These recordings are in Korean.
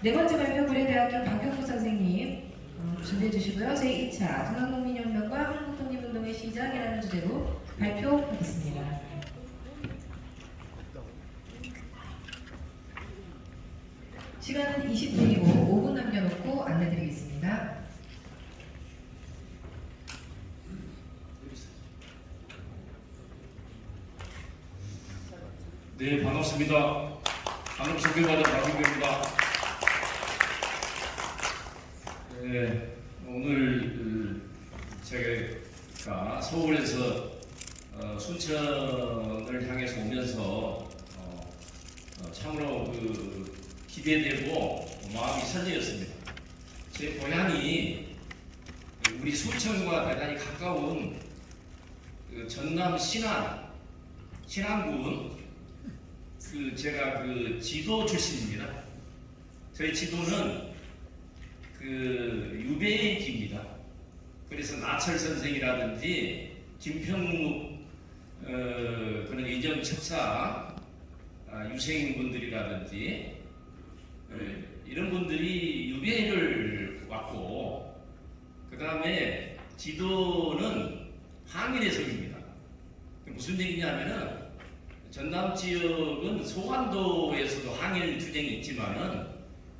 네 번째 발표 고려대학교 박경수 선생님 어, 준비해 주시고요. 제2차 중앙국민혁명과 한국독립운동의 시작이라는 주제로 발표하겠습니다. 시간은 20분이고 5분 남겨놓고 안내드리겠습니다. 네, 반갑습니다. 방금 소개받은 박인규입니다. 네, 오늘 그 제가 서울에서 어, 순천을 향해서 오면서 어, 어, 참으로 그 기대되고 마음이 설레었습니다. 제 고향이 우리 순천과 대단히 가까운 그 전남 신안 신안군 그 제가 그 지도 출신입니다. 저희 지도는 그 유배지입니다. 그래서 나철 선생이라든지 김평묵 어, 그런 이전 척사 아, 유생인 분들이라든지 어, 이런 분들이 유배를 왔고 그 다음에 지도는 항일해석입니다. 무슨 얘기냐면은 전남 지역은 소관도에서도 항일 투쟁이 있지만은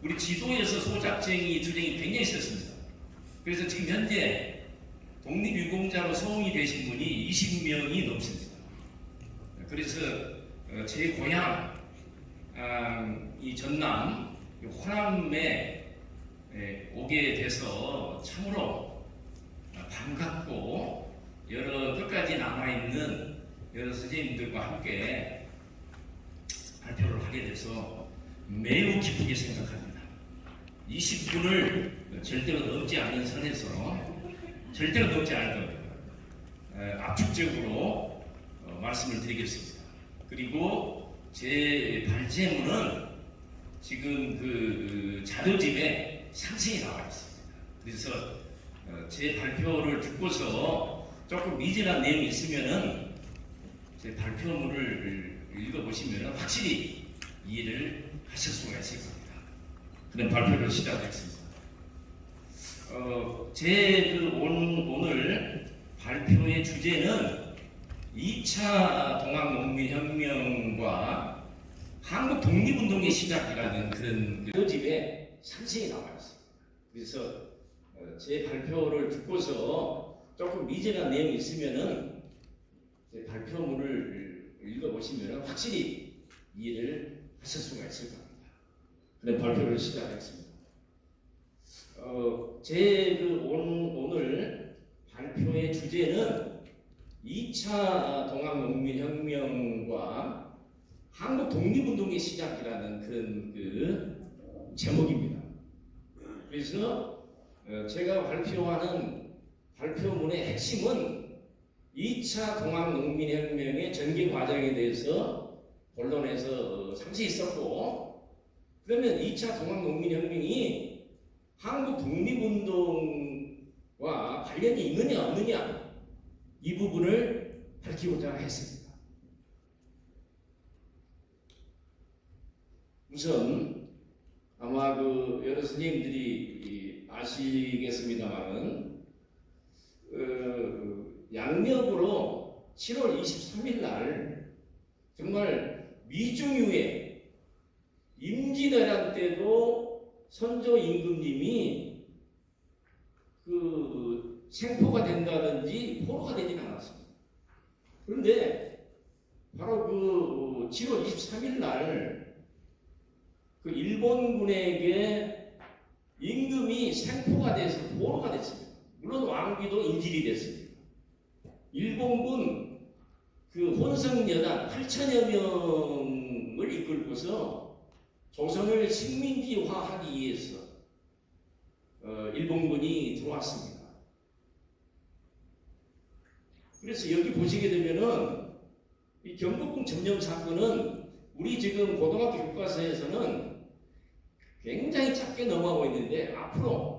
우리 지도에서 소작쟁이 투쟁이 굉장히 있었습니다. 그래서 지금 현재 독립유공자로 소응이 되신 분이 20명이 넘습니다. 그래서 어, 제 고향 아, 이 전남 이 호남에 에, 오게 돼서 참으로 반갑고 여러 끝까지 남아있는 여러 선생님들과 함께 발표를 하게 돼서 매우 기쁘게 생각합니다. 20분을 절대로 넘지 않는 선에서 절대로 넘지 않을 겁니다. 에, 압축적으로 어, 말씀을 드리겠습니다. 그리고 제 발제문은 지금 그 자료집에 상세히 나와 있습니다. 그래서 어, 제 발표를 듣고서 조금 미진한 내용이 있으면은 제 발표문을 읽어보시면 확실히 이해를 하실 수가 있을 겁니다. 그럼 발표를 시작하겠습니다. 어, 제그 오늘 발표의 주제는 2차 동학농민혁명과 한국 독립운동의 시작이라는 그런 그 표집에 상세히 나와 있습니다. 그래서 어, 제 발표를 듣고서 조금 미진한 내용이 있으면은 제 발표문을 읽어보시면 확실히 이해를 하실 수가 있을 겁니다. 그럼 발표를 시작하겠습니다. 어, 제그 오늘 발표의 주제는 2차 동학농민혁명과 한국 독립운동의 시작이라는 그런 그 제목입니다. 그래서 어, 제가 발표하는 발표문의 핵심은 2차 동학농민혁명의 전개 과정에 대해서 본론에서 어, 상세히 썼고 그러면 2차 동학농민혁명이 한국 독립운동과 관련이 있느냐 없느냐 이 부분을 밝히고자 했습니다. 우선 아마 그 여러 선생님들이 아시겠습니다만은 어, 양력으로 7월 23일 날 정말 미중유의 임진왜란 때도 선조 임금님이 그 생포가 된다든지 포로가 되지는 않았습니다. 그런데 바로 그 7월 23일 날 그 일본군에게 임금이 생포가 돼서 포로가 됐습니다. 물론 왕비도 인질이 됐습니다. 일본군 그 혼성연합 8천여 명을 이끌고서 조선을 식민지화하기 위해서 어, 일본군이 들어왔습니다. 그래서 여기 보시게 되면은 이 경복궁 점령 사건은 우리 지금 고등학교 교과서에서는 굉장히 작게 넘어가고 있는데 앞으로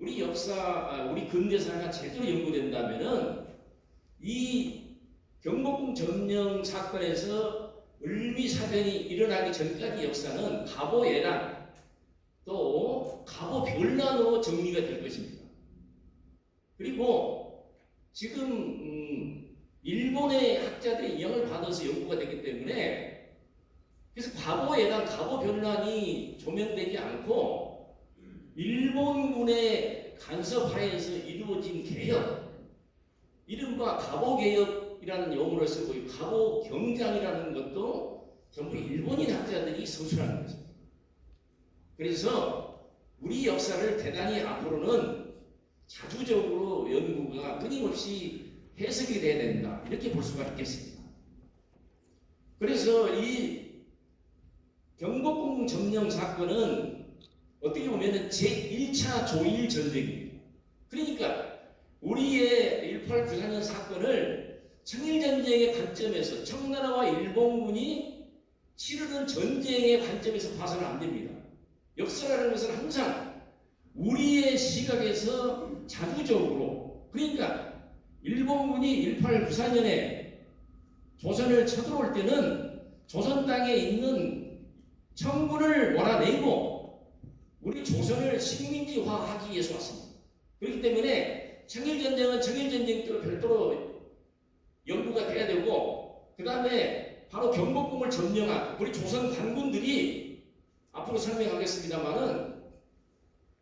우리 역사, 아, 우리 근대사가 제대로 연구된다면은 이 경복궁 점령 사건에서 을미사변이 일어나기 전까지 역사는 가보예란 또 논란으로 정리가 될 것입니다. 그리고 지금 음, 일본의 학자들의 영향을 받아서 연구가 되기 때문에 그래서 과거에 대한 과거 변란이 조명되지 않고 일본군의 간섭하에서 이루어진 개혁, 이른바 가보개혁 이라는 용어를 쓰고 이 가보 경장이라는 것도 전부 일본인 학자들이 서술하는 것입니다. 그래서 우리 역사를 대단히 앞으로는 자주적으로 연구가 끊임없이 해석이 돼야 된다. 이렇게 볼 수가 있겠습니다. 그래서 이 경복궁 점령 사건은 어떻게 보면 제1차 조일 전쟁입니다. 그러니까 우리의 1894년 사건을 청일전쟁의 관점에서 청나라와 일본군이 치르는 전쟁의 관점에서 봐서는 안 됩니다. 역사라는 것은 항상 우리의 시각에서 자주적으로 그러니까 일본군이 1894년에 조선을 쳐들어올 때는 조선 땅에 있는 청군을 몰아내고 우리 조선을 식민지화하기 위해서 왔습니다. 그렇기 때문에 청일전쟁은 청일전쟁대로 별도로 연구가 돼야 되고 그 다음에 바로 경복궁을 점령한 우리 조선 관군들이 앞으로 설명하겠습니다만은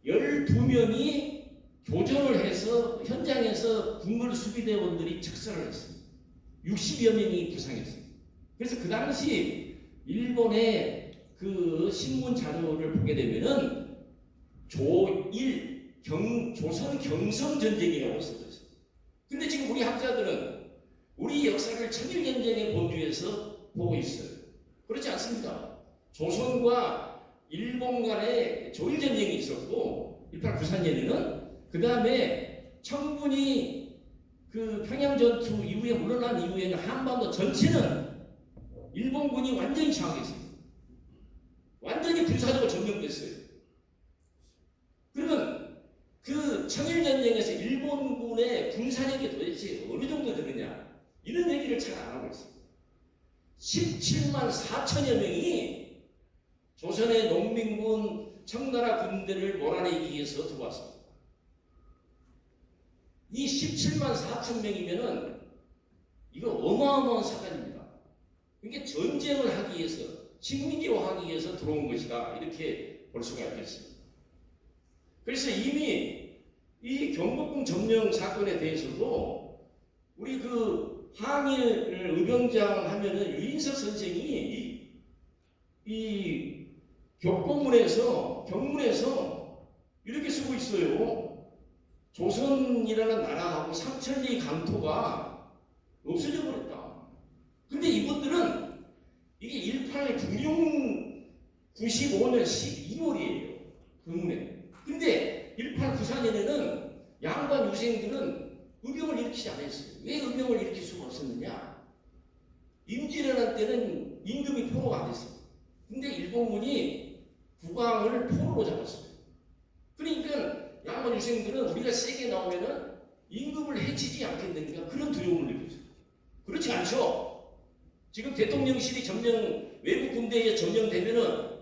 12명이 교전을 해서 현장에서 국물 수비대원들이 즉사를 했습니다. 60여 명이 부상했습니다. 그래서 그 당시 일본의 그 신문 자료를 보게 되면은 조일 경 조선 경성 전쟁이라고 써졌어요. 근데 지금 우리 학자들은 우리 역사를 천일 전쟁의 본주에서 보고 있어요. 그렇지 않습니다. 조선과 일본 간의 조일 전쟁이 있었고 1894년에는 그 다음에 청군이 그 평양 전투 이후에 물러난 이후에는 한반도 전체는 일본군이 완전히 장악했습니다. 완전히 군사적으로 점령됐어요. 그러면 그 청일전쟁에서 일본군의 군사력이 도대체 어느 정도 되느냐 이런 얘기를 잘 안 하고 있습니다. 17만 4천여 명이 조선의 농민군 청나라 군대를 몰아내기 위해서 들어왔습니다. 이 17만 4천 명이면은 이거 어마어마한 사건입니다. 이게 전쟁을 하기 위해서 식민지화하기 위해서 들어온 것이다 이렇게 볼 수가 있겠습니다. 그래서 이미 이 경복궁 점령 사건에 대해서도 우리 그 항일 의병장 하면은 유인석 선생이 이, 이 격공문에서 경문에서 이렇게 쓰고 있어요. 조선이라는 나라하고 삼천리 강토가 없어져 버렸다. 근데 이분들은 이게 1896 95년 12월이에요. 금문에. 근데 1894년에는 양반 유생들은 의병을 일으키지 않았어요. 왜 의병을 일으킬 수가 없었느냐? 임진왜란 때는 임금이 포로가 안 됐어요. 근데 일본군이 국왕을 포로로 잡았어요. 그러니까 양반 유생들은 우리가 세게 나오면은 임금을 해치지 않겠는가 그런 두려움을 느꼈어요. 그렇지 않죠? 지금 대통령실이 점령 외국 군대에 점령되면은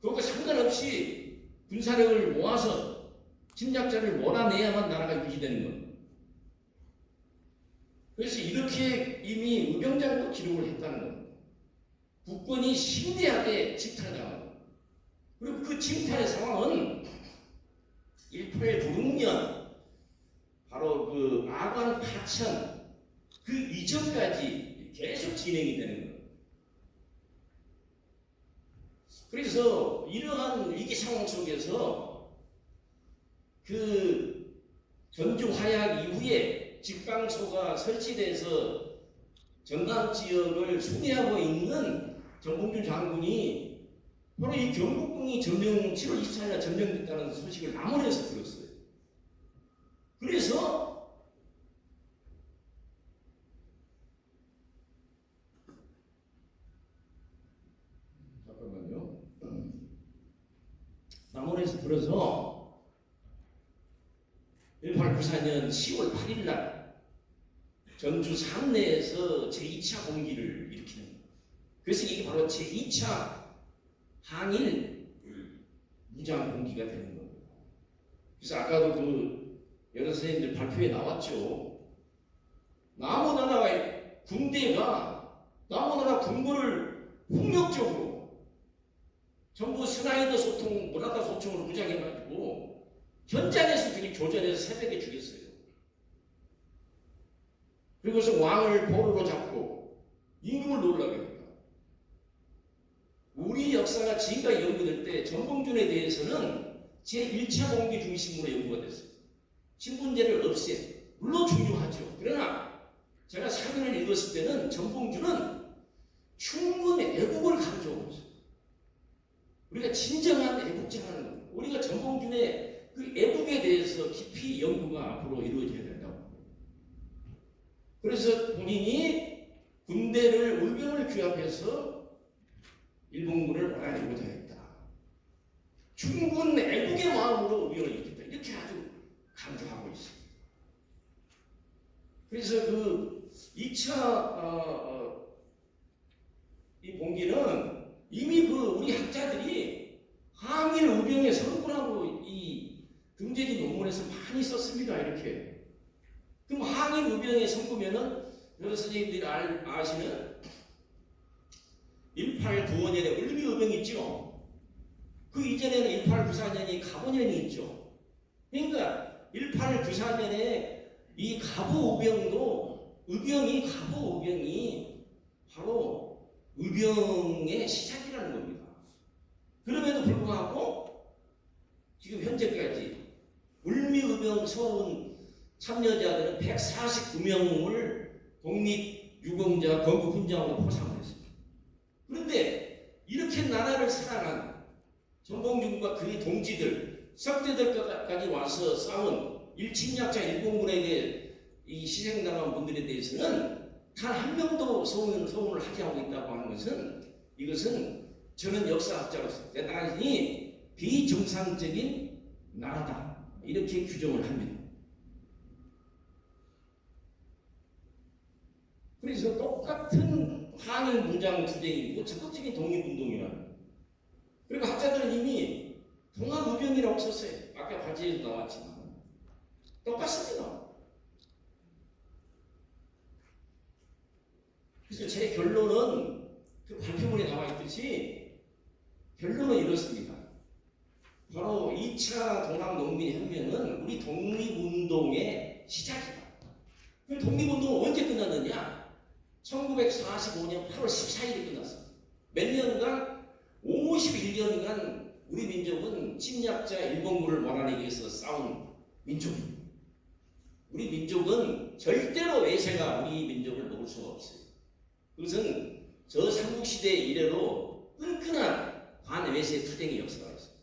그거 상관없이 군사력을 모아서 침략자를 몰아내야만 나라가 유지되는 겁니다. 그래서 이렇게 이미 의병장도 기록을 했다는 겁니다. 국권이 심대하게 침탈당한 겁니다. 그리고 그 침탈의 상황은 1896년 바로 그 아관 파천 그 이전까지 계속 진행이 되는 거예요. 그래서 이러한 위기 상황 속에서 그 전주 화약 이후에 직방소가 설치돼서 전남 지역을 수비하고 있는 정봉준 장군이 바로 이 경복궁이 점령 7월 24일 점령됐다는 소식을 남원에서 들었어요. 그래서 잠깐만요. 남원에서 들어서 1894년 10월 8일 날 전주 상내에서 제2차 공기를 일으키는. 그래서 이게 바로 제2차 항일 무장 공기가 되는 겁니다. 그래서 아까도 그 여러 선생님들 발표에 나왔죠. 남은 나라의 군대가 남은 나라 군부를 폭력적으로 전부 스나이더 소통, 모라다 소총으로 무장해가지고 현장에서 그냥 교전해서 새벽에 죽였어요. 그리고서 왕을 보루로 잡고 임금을 놀라게 합니다. 우리 역사가 지금까지 연구될 때 전봉준에 대해서는 제1차 공기 중심으로 연구가 됐어요. 신분제를 없애. 물론 중요하죠. 그러나 제가 사전을 읽었을 때는 전봉준은 충분히 애국을 강조하고 있어요. 우리가 진정한 애국자라는. 우리가 전봉준의 그 애국에 대해서 깊이 연구가 앞으로 이루어져야 된다고. 그래서 본인이 군대를 의병을 규합해서 일본군을 몰아내고자 했다. 충분 애국의 마음으로 의병을 일으켰다. 이렇게 아주 강조하고 있습니다. 그래서 그 2차 어, 어, 이 봉기는 이미 그 우리 학자들이 항일 의병의 성분하고 이 등재지 논문에서 많이 썼습니다. 이렇게. 그럼 항일 의병의 성구면은 여러 선생님들이 알, 아시는 1895년에 을미의병이 있죠. 그 이전에는 1894년이 갑오년이 있죠. 그러니까 1894년에 이 갑오의병도 의병이 갑오의병이 바로 의병의 시작이라는 겁니다. 그럼에도 불구하고 지금 현재까지 을미의병 서운 참여자들은 149명을 독립유공자 건국훈장으로 포상을 했습니다. 그런데 이렇게 나라를 사랑한 전봉준과 그의 동지들, 석대들까지 와서 싸운 일침약자 일본군에게 이 희생당한 분들에 대해서는 단 한 명도 소원, 소원을 하지 않고 있다고 하는 것은 이것은 저는 역사학자로서 대단히 비정상적인 나라다. 이렇게 규정을 합니다. 그래서 똑같은 항일 문장 투쟁이고 적극적인 독립운동이라는 그리고 학자들은 이미 동학의병이라고 썼어요. 아까 발제에도 나왔지만 똑같습니다. 그래서 제 결론은 그 발표문에 나와 있듯이 결론은 이렇습니다. 바로 2차 동학농민혁명은 우리 독립운동의 시작이다. 그 독립운동은 언제 끝났느냐? 1945년 8월 14일에 끝났습니다. 몇 년간 51년간 우리 민족은 침략자 일본군을 몰아내기 위해서 싸운 민족입니다. 우리 민족은 절대로 외세가 우리 민족을 먹을 수가 없어요. 그것은 저 삼국시대 이래로 끈끈한 반외세 투쟁의 역사가 있습니다.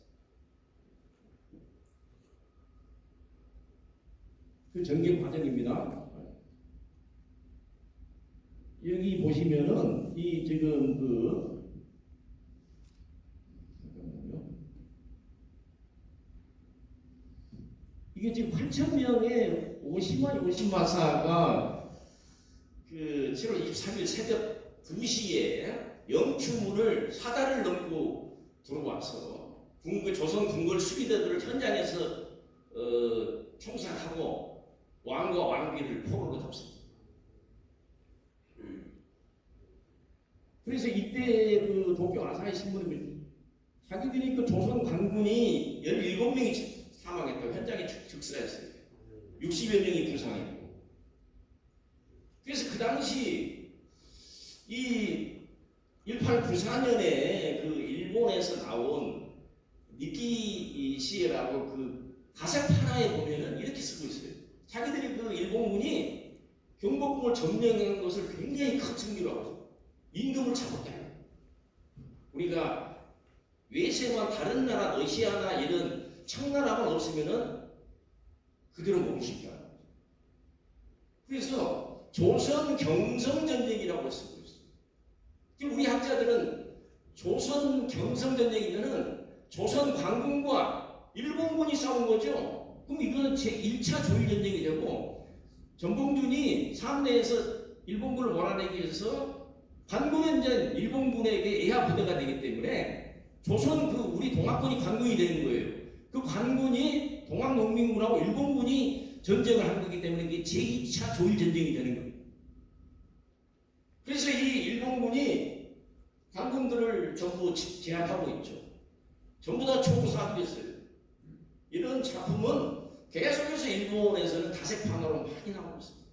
그 전개 과정입니다. 여기 보시면은 이 지금 그. 이게 지금 8천 명의 오시마 오시마사가 그 7월 23일 새벽 2시에 영추문을 사다를 넘고 들어와서 궁 조선 궁궐 수비대들을 현장에서 어, 총살하고 왕과 왕비를 포로로 잡습니다. 그래서 이때 그 도쿄 아사히 신문에 자기들이 그 조선 관군이 17명이 사망했다고 현장에 즉- 즉사했어요. 60여 명이 부상했고. 그래서 그 당시 이 1894년에 그 일본에서 나온 니키 시에라고 그 가색 하나에 보면은 이렇게 쓰고 있어요. 자기들이 그 일본군이 경복궁을 점령한 것을 굉장히 큰 승리로 하고 임금을 잡았다. 우리가 외세만 다른 나라 러시아나 이런 청나라만 없으면은 그대로 먹고 싶다. 그래서 조선 경성 전쟁이라고 쓰고 있어요. 우리 학자들은 조선 경성 전쟁이면은 조선 관군과 일본군이 싸운 거죠. 그럼 이거는 제 1차 조일 전쟁이 되고 전봉준이 삼내에서 일본군을 몰아내기 위해서 관군은 이제 일본군에게 애하 부대가 되기 때문에 조선 그 우리 동학군이 관군이 되는 거예요. 그 관군이 동학농민군하고 일본군이 전쟁을 한 거기 때문에 이게 제2차 조일 전쟁이 되는 거예요. 그래서 이 일본군이 관군들을 전부 지- 제압하고 있죠. 전부 다 총사하겠어요. 이런 작품은 계속해서 일본에서는 다색판으로 많이 나오고 있습니다.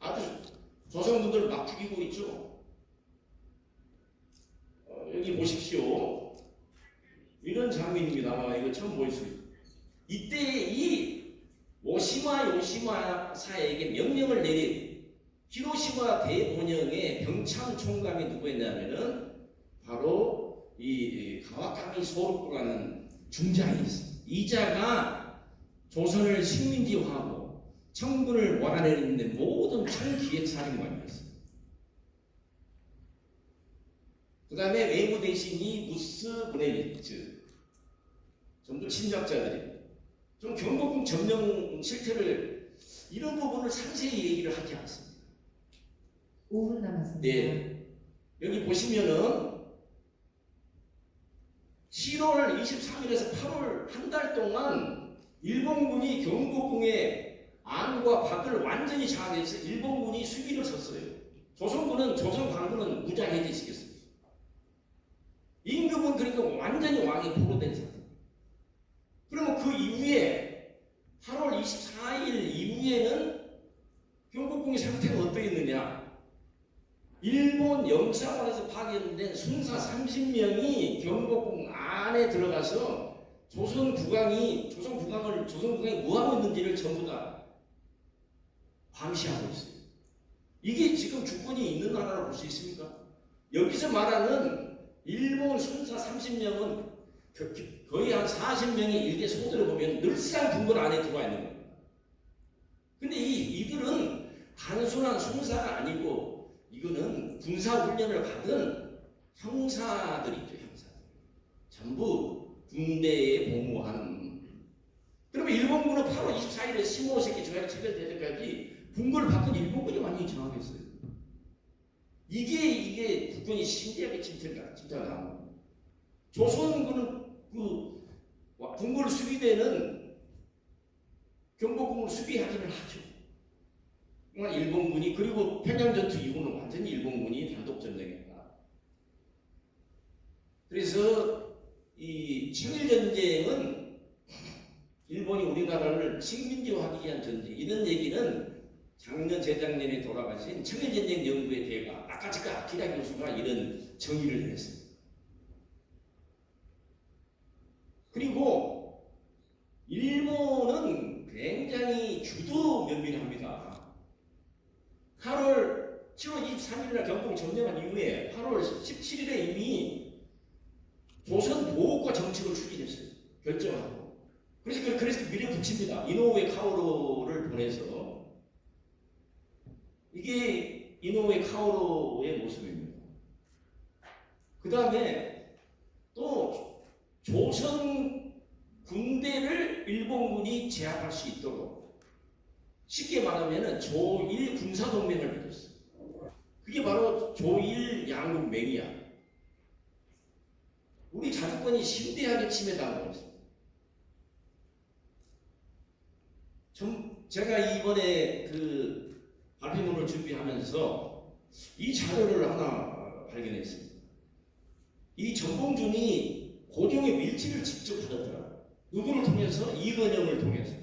아주 조선군들 막 죽이고 있죠. 어, 여기 보십시오. 이런 장면입니다. 이거 처음 보였어요. 이때 이 오시마 요시마사에게 명령을 내린 히로시마 대본영의 병참 총감이 누구였냐면은 바로 이 가와카미 소록부라는 중장이 있습니다. 이자가 조선을 식민지화하고 청군을 몰아내는데 모든 총기획사령관이었습니다. 그 다음에 외무 대신이 무스 브레비츠 전부 침략자들이 좀 경복궁 점령 실태를 이런 부분을 상세히 얘기를 하지 않습니다. 5분 남았습니다. 네. 여기 보시면은 7월 23일에서 8월 한 달 동안 일본군이 경복궁의 안과 밖을 완전히 장악해서 일본군이 수비를 섰어요. 조선군은 조선 관군은 무장해제 시켰습니다. 임금은 그러니까 완전히 왕이 포로된 상태. 그러면 그 이후에 8월 24일 이후에는 경복궁의 상태가 어떠했느냐? 일본 영사관에서 파견된 순사 30명이 경복궁 안에 들어가서 조선 국왕이 조선 국왕을 조선 국왕이 뭐 하고 있는지를 전부 다 감시하고 있어요. 이게 지금 주권이 있는 나라로 볼수 있습니까? 여기서 말하는 일본 순사 30명은 거의 한 40명의 일개 소들을 보면 늘상 궁궐 안에 들어와 있는 거예요. 근데 이 이들은 단순한 순사가 아니고 이거는 군사 훈련을 받은 형사들이죠, 형사. 전부 군대에 복무한. 그러면 일본군은 8월 24일에 시모세키 조약 체결될 때까지 군거를 바꾼 일본군이 완전히 장악했어요. 이게 이게 국군이 신기하게 침투가 나온 거예요. 조선군은 그 군걸 수비대는 경복궁을 수비하기를 하죠. 일본군이 그리고 평양전투 이후는 완전히 일본군이 단독 전쟁했다. 그래서 이 친일 전쟁은 일본이 우리나라를 식민지화하기 위한 전쟁 이런 얘기는 작년 재작년에 돌아가신 친일 전쟁 연구의 대가 아카츠카 아키라 교수가 이런 정의를 했습니다. 그리고 일본은 굉장히 주도 면밀합니다. 8월 7월 23일날 경공 점령한 이후에 8월 17일에 이미 조선 보호과 정책을 추진했어요. 결정하고. 그래서 그- 그래서 밀어붙입니다. 이노우에 카오로를 보내서 이게 이노우에 카오로의 모습입니다. 그 다음에 또 조선 군대를 일본군이 제압할 수 있도록 쉽게 말하면 조일 군사동맹을 맺었어요. 그게 바로 조일 양국맹이야. 우리 자주권이 심대하게 침해당하고 있습니다. 좀 제가 이번에 그 발표문을 준비하면서 이 자료를 하나 발견했습니다. 이 정봉준이 고종의 밀치를 직접 받았더라고요. 누구를 통해서? 이건영을 통해서.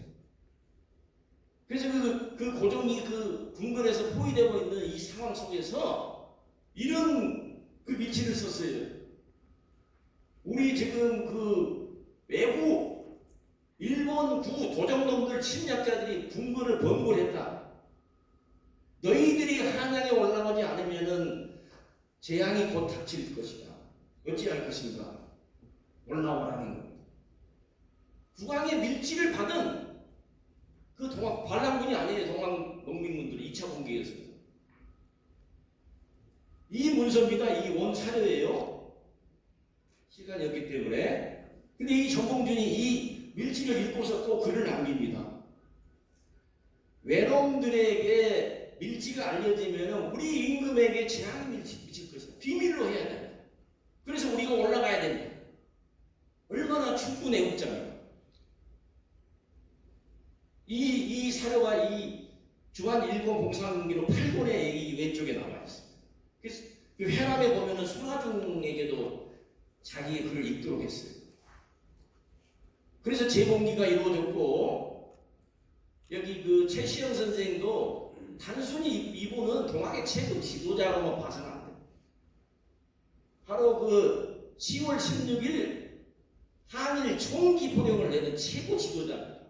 그래서 그, 그 고종이 그 궁궐에서 포위되고 있는 이 상황 속에서 이런 그 밀치를 썼어요. 우리 지금 그 외부 일본 구 도적놈들 침략자들이 궁궐을 범고했다. 너희들이 한양에 올라가지 않으면은 재앙이 곧 닥칠 것이다. 어찌할 것인가? 올라와라는 겁니다. 국왕의 밀지를 받은 그 동학 반란군이 아니에요. 동학 농민군들이 2차 공격에서. 이 문서입니다. 이 원사료예요. 시간이 없기 때문에. 근데 이 정봉준이 이 밀지를 읽고서 또 글을 남깁니다. 외놈들에게 밀지가 알려지면 우리 임금에게 재앙이 미칠 것이다. 비밀로 해야 된다. 그래서 우리가 올라가야 된다. 얼마나 충분해 웃자입니다. 이, 이 사료가 이 주한 일본 공산기로 8권의 이 왼쪽에 나와 있습니다. 그래서 그 회람에 보면은 손아중에게도 자기의 글을 읽도록 했어요. 그래서 재봉기가 이루어졌고 여기 그 최시영 선생도 단순히 이분은 동학의 최고 지도자로만 봐서는 안 돼요. 바로 그 10월 16일 한일 총기 포령을 내는 최고 지도자입니다.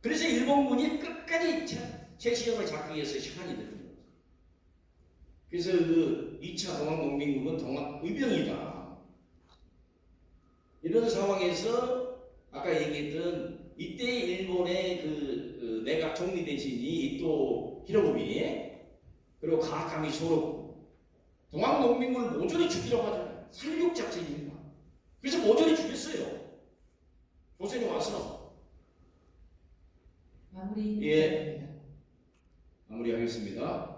그래서 일본군이 끝까지 최- 최시영을 잡기 위해서 시간이 거예요. 그래서 그 2차 동학농민국은 동학 의병이다. 이런 상황에서 아까 얘기했던 이때 일본의 그, 그 내각 총리 대신이 또 히로부미 그리고 가하카미 소로 동학농민군을 모조리 죽이려고 하잖아요. 살육작전입니다. 그래서 모조리 죽였어요. 조선이 와서 마무리. 예. 마무리하겠습니다.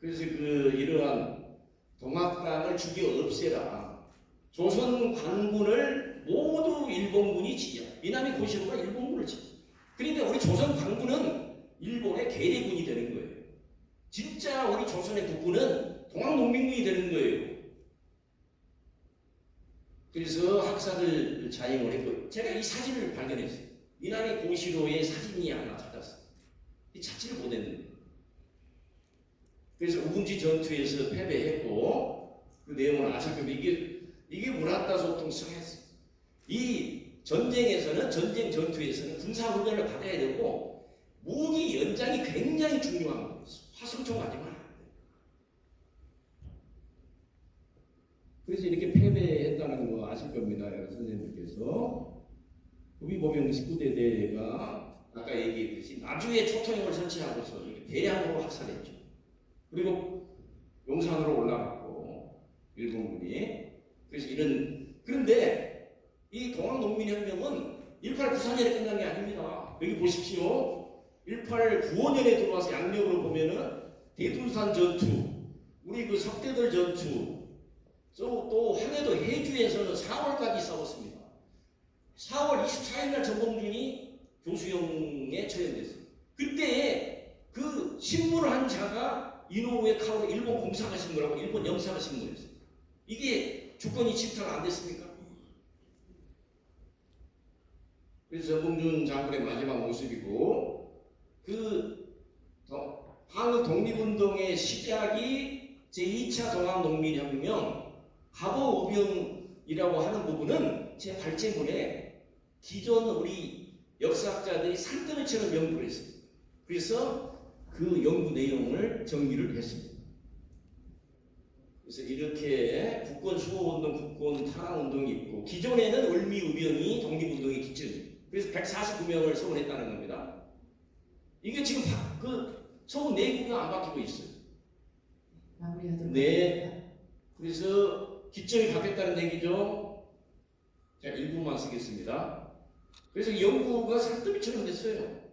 그래서 그 이러한 동학당을 죽여 없애라. 조선 관군을 모두 일본군이 지죠. 미나미 고시로가 일본군을 지죠. 그러니까 우리 조선 관군은 일본의 계리군이 되는 거예요. 진짜 우리 조선의 국군은 동학농민군이 되는 거예요. 그래서 학살을 자행을 했고 제가 이 사진을 발견했어요. 미나미 고시로의 사진이 하나 찾았어요. 이 못했는데. 그래서 우금지 전투에서 패배했고 그 내용을 아실 겁니다. 이게 이게 문화다 소통 성했어. 이 전쟁에서는 전쟁 전투에서는 군사 훈련을 받아야 되고 무기 연장이 굉장히 중요한 거예요. 안 돼. 그래서 이렇게 패배했다는 거 아실 겁니다, 여러 선생님들께서. 구비보병 19대 대가 아까 얘기했듯이 나주에 초통형을 설치하고서 대량으로 학살했죠. 그리고 용산으로 올라갔고 일본군이 그래서 이런 그런데 이 동학농민혁명은 1894년에 끝난 게 아닙니다. 여기 보십시오. 1895년에 들어와서 양력으로 보면은 대둔산 전투, 우리 그 석대들 전투, 또, 또 황해도 해주에서는 4월까지 싸웠습니다. 4월 24일 날 전범준이 교수형에 처형됐어요. 그때 그 신문을 한 자가 이노우에 카오로 일본 공사가 신문하고 일본 영사가 신문했어요. 이게 주권이 침탈 안 됐습니까? 그래서 전범준 장군의 마지막 모습이고 그 더- 한국 독립운동의 시작이 제2차 동학농민혁명 갑오우병이라고 하는 부분은 제 발제문에 기존 우리 역사학자들이 산더미처럼 연구를 했어요. 그래서 그 연구 내용을 정리를 했습니다. 그래서 이렇게 국권 수호운동, 국권 탄압운동이 있고 기존에는 을미우병이 독립운동의 기준. 그래서 149명을 서원했다는 겁니다. 이게 지금 바- 그 서원 내구가 안 바뀌고 있어요. 네. 그래서 기점이 바뀌었다는 얘기죠. 자, 일부만 쓰겠습니다. 그래서 이 연구가 산더미처럼 됐어요.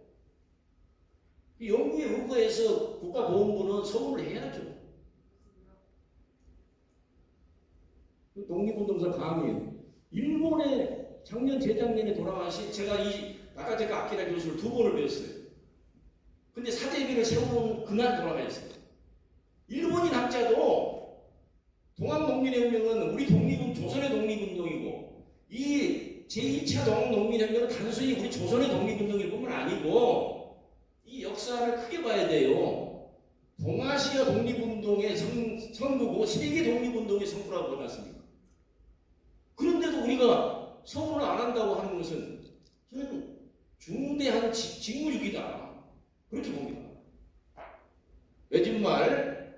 이 연구에 의거해서 국가보훈부는 서울을 해야죠. 그 독립운동사 강인 일본에 작년 재작년에 돌아가신 제가 이 아까 제가 아키라 교수를 두 번을 배웠어요. 근데 사제비를 세우는 그날 돌아가셨어요. 일본인 학자도 동학농민혁명은 우리 독립은 조선의 독립운동이고 이 제2차 동학농민혁명은 단순히 우리 조선의 독립운동일 뿐만 아니고 이 역사를 크게 봐야 돼요. 동아시아 독립운동의 성, 성부고 세계 독립운동의 성부라고 보지 않습니까? 그런데도 우리가 서울을 안 한다고 하는 것은 저는 중대한 직- 직무유기다. 그렇게 봅니다. 외진말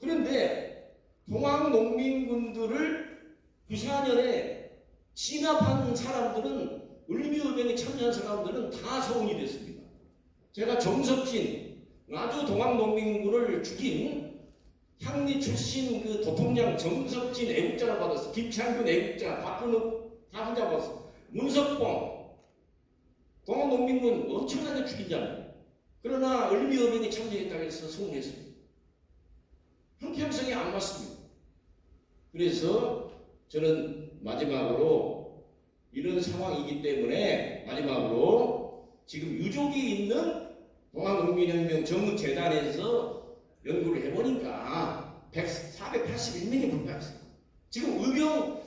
그런데 동학 농민군들을 94년에 진압한 사람들은 을미의병에 참여한 사람들은 다 서운이 됐습니다. 제가 정석진 아주 동학 농민군을 죽인 향리 출신 그 도통장 정석진 애국자를 받았어. 김창균 애국자, 박근욱 다 혼자 받았어. 문석봉 동학 농민군 엄청나게 죽인 자입니다. 그러나 을미의병에 참여했다고 해서 서운했습니다. 형평성이 안 맞습니다. 그래서 저는 마지막으로 이런 상황이기 때문에 마지막으로 지금 유족이 있는 동학농민혁명 전문재단에서 연구를 해보니까 100, 481명이 불파했어요. 지금 의병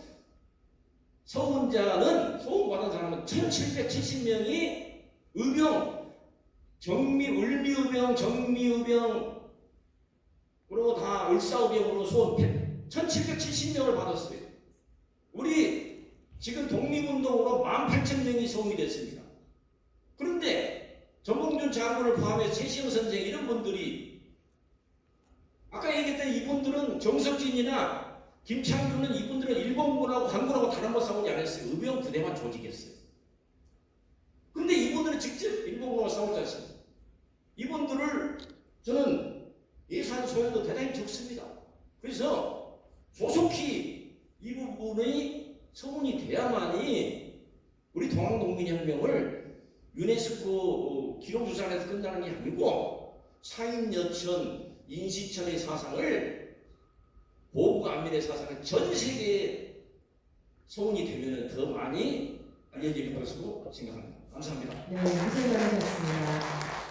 서훈자는 소원받은 사람은 1770명이 의병 정미 을미의병 정미의병 그리고 다 을사의병으로 소원 1770명을 받았어요. 우리 지금 독립운동으로 18,000명이 소음이 됐습니다. 그런데 전봉준 장군을 포함해 최시영 선생 이런 분들이 아까 얘기했던 이분들은 정석진이나 김창규는 이분들은 일본군하고 한국하고 다른 거 싸우지 않았어요. 의병 부대만 조직했어요. 근데 이분들은 직접 일본군하고 싸우지 않습니다. 이분들을 저는 예산 소요도 대단히 적습니다. 그래서 조속히 이 부분의 서문이 돼야만이 우리 동학농민혁명을 유네스코 기록 조사 안에서 끝나는 게 아니고 사인여천 인시천의 사상을 보국안민의 사상을 전 세계에 소문이 되면 더 많이 알려질 것으로 생각합니다. 감사합니다. 네, 고생 많으셨습니다.